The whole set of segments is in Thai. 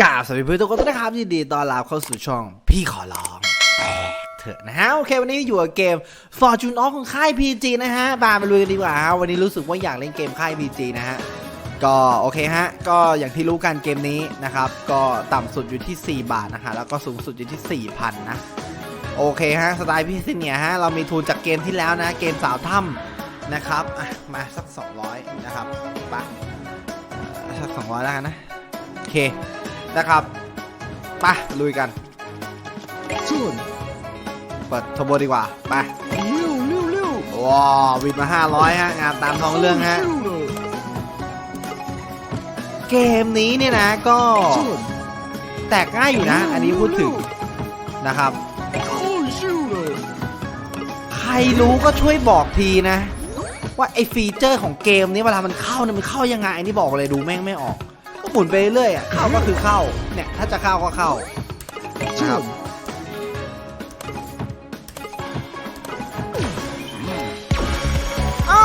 กราบสวัสดีเพื่อนทุกคนนะครับยินดีต้อนรับเข้าสู่ช่อง พี่ขอร้องแตกเถอะนะฮะโอเค วันนี้อยู่กับเกม Fortune of ของค่าย PG นะฮะบาไปลุยกันดีกว่าฮะวันนี้รู้สึกว่าอยากเล่นเกมค่าย PG นะฮะก็โอเคฮะก็อย่างที่รู้กันเกมนี้นะครับ ก็ต่ำสุดอยู่ที่ 4 บาทนะฮะแล้วก็สูงสุดอยู่ที่ 4,000 นะ โอเคฮะสไตล์พี่ซินเนี่ยฮะเรามีทุนจากเกมที่แล้วนะเกมสาวถ้ำนะครับมาสัก 200 นะครับไปะสัก 200 แล้วกันนะโอเค นะครับไปลุยกันส่วนเปิดโทโบดีกว่าไปเร็วเร็วเร็วว้าววิดมา 500 ฮะ งานตามท้องเรื่องฮะชิวเลยเกมนี้เนี่ยนะก็ส่วนแตกง่ายอยู่นะ อันนี้พูดถึงนะครับโคตรชิวเลยใครรู้ก็ช่วยบอกทีนะ ว่าไอฟีเจอร์ของเกมนี้เวลามันเข้าเนี่ยมันเข้ายังไงอันนี้บอกเลยดูแม่งไม่ออกก็ หมุนไปเรื่อยๆอะเข้าก็คือเข้า เนี่ยถ้าจะเข้าก็เข้าส่วนเอ้า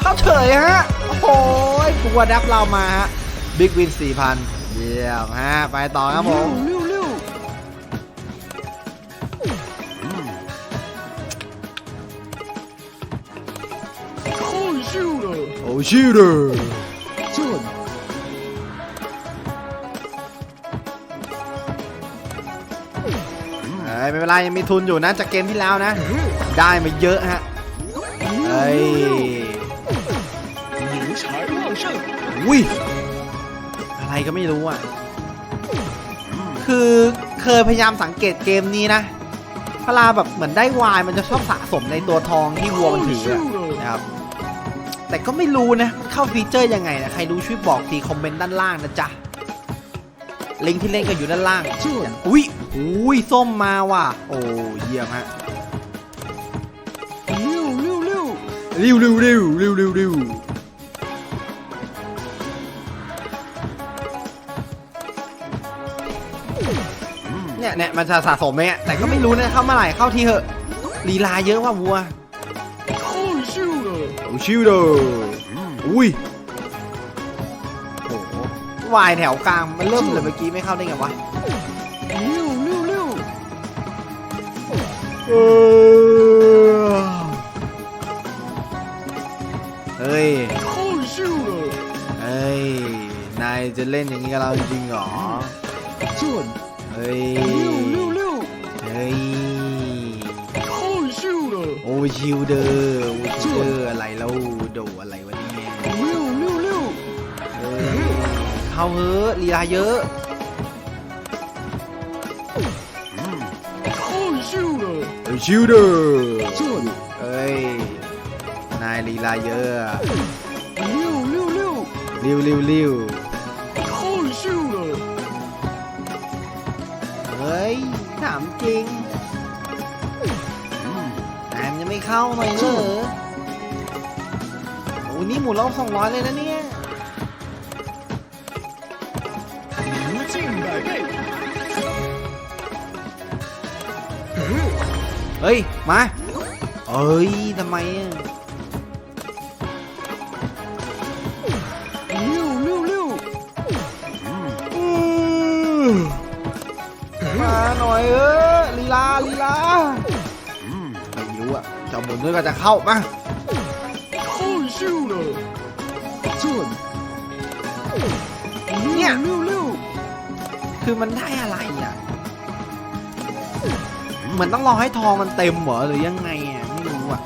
เข้าเฉยฮะ โอ้โหกลัวดับเรามาฮะบิ๊กวิน4,000เยี่ยมฮะ ไปต่อครับผมเร็วเร็วโคตรชิวเลยโอ้ชิ อ้ยไม่เป็นไรยังมีทุนอยู่นะ จากเกมที่แล้วนะ ได้มาเยอะฮะเอ้ยหญิงชายว่างเช่นอุ้ยอะไรก็ไม่รู้อะ คือเคยพยายามสังเกตเกมนี้นะเวลาแบบเหมือนได้วายมันจะชอบสะสมในตัวทองที่วัวมันถืออะนะครับ แต่ก็ไม่รู้นะมันเข้าฟีเจอร์ยังไงนะ ใครรู้ช่วยบอกทีคอมเมนต์ด้านล่างนะจ๊ะลิงก์ที่เล่นก็อยู่ด้านล่างส่วนอุ้ย อุ้ยส้มมาว่ะ โอ้เยี่ยมฮะเร็วเร็วเร็วริวริวริวริวริวริวเนี่ยเนี่ยมันจะสะสมไหมอะแต่ก็ไม่รู้นะเข้าเมื่อไหร่เข้าทีเหอะลีลาเยอะว่าวัวโคตรชิวเลยโอ้ชิวเลยอุ้ยโอ้โหวายแถวกลางมันเริ่มเลยเมื่อกี้ไม่เข้าได้ไงวะ เฮ้ยโคตรชิวเลยเฮ้ย นายจะเล่นอย่างนี้กับเราจริงเหรอส่วนเฮ้ยเร็วเร็วเร็วเฮ้ยโคตรชิวเลยโอ้ชิวเดอร์โอ้ชิวเดอร์อะไรแล้วโดอะไรวะเนี่ยเร็วเร็วเร็วเฮ้ยเข้าเฮ้อลีลาเยอะ ชิวเดอร์ส่วนเฮ้ย นายลีลาเยอะอะเร็วเร็วเร็วริวริวริวโคตรชิวเลยเฮ้ย ถามจริงนายมันยังไม่เข้าหน่อยเหรอโอ้นี่หมุนรอบสองร้อยเลยนะเนี่ย เฮ้ย มา เอ้ยทำไมอะเร็วเร็วเร็วมาหน่อยเออลีลาลีลาไม่รู้อะจ้าหมุนด้วก็จะเข้ามาเข้าชิวเลยชวนเนี่ยคือมันได้อะไรอะ เหมือนต้องรอให้ทองมันเต็มเหรอหรือยังไงอะไม่รู้อะ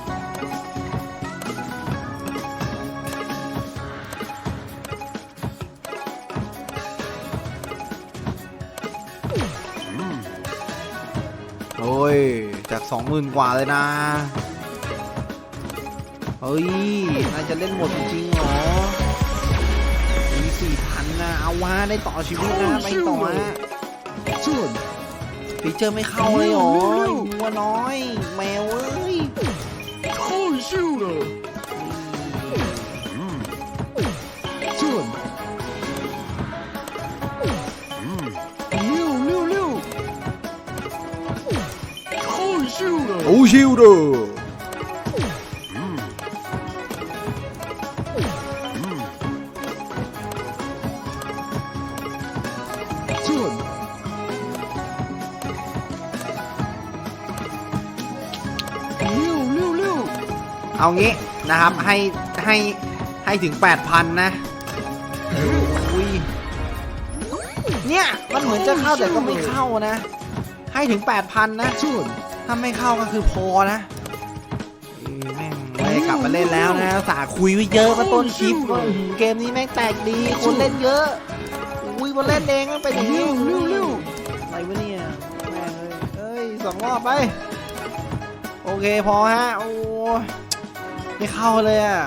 โอ้ย จากสองหมื่นกว่าเลยนะ เฮ้ยนายจะเล่นหมดจริงเหรอมีสี่พันนะ เอาว่าได้ต่อชีวิตนะ ไปต่อฮะ， ฟีเจอร์ไม่เข้าเลยหรอหัวน้อย แมวเอ้ยโอ้ยชิวเลยชิวโอ้ชิวเด้อชวน เอางี้นะครับให้ให้ให้ถึง 8,000 นะอุ้ยเนี่ยมันเหมือนจะเข้าแต่ก็ไม่เข้านะ ให้ถึง 8,000 นะถ้าไม่เข้าก็คือพอนะแม่งไม่กลับมาเล่นแล้วนะสาคุยไว้เยอะมาต้นคลิปเกมนี้แม่งแตกดีคนเล่นเยอะอุ้ยมาเล่นเองมันเป็นอย่างนี้เร็วเร็วอะไรวะเนี่ยแม่งเลยเอ้ยสองรอบไป โอเคพอฮะโอ้ย ไม่เข้าเลยอะ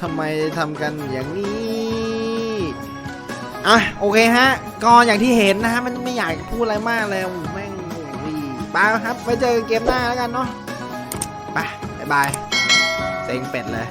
ทำไมทำกันอย่างนี้ อะ โอเคฮะ ก็อย่างที่เห็นนะฮะ มันไม่อยากพูดอะไรมากเลยโอ้โหแม่งโอ้ยไปครับ ไปเจอเกมหน้าแล้วกันเนาะ ไปบายบาย เซ็งเป็ดเลย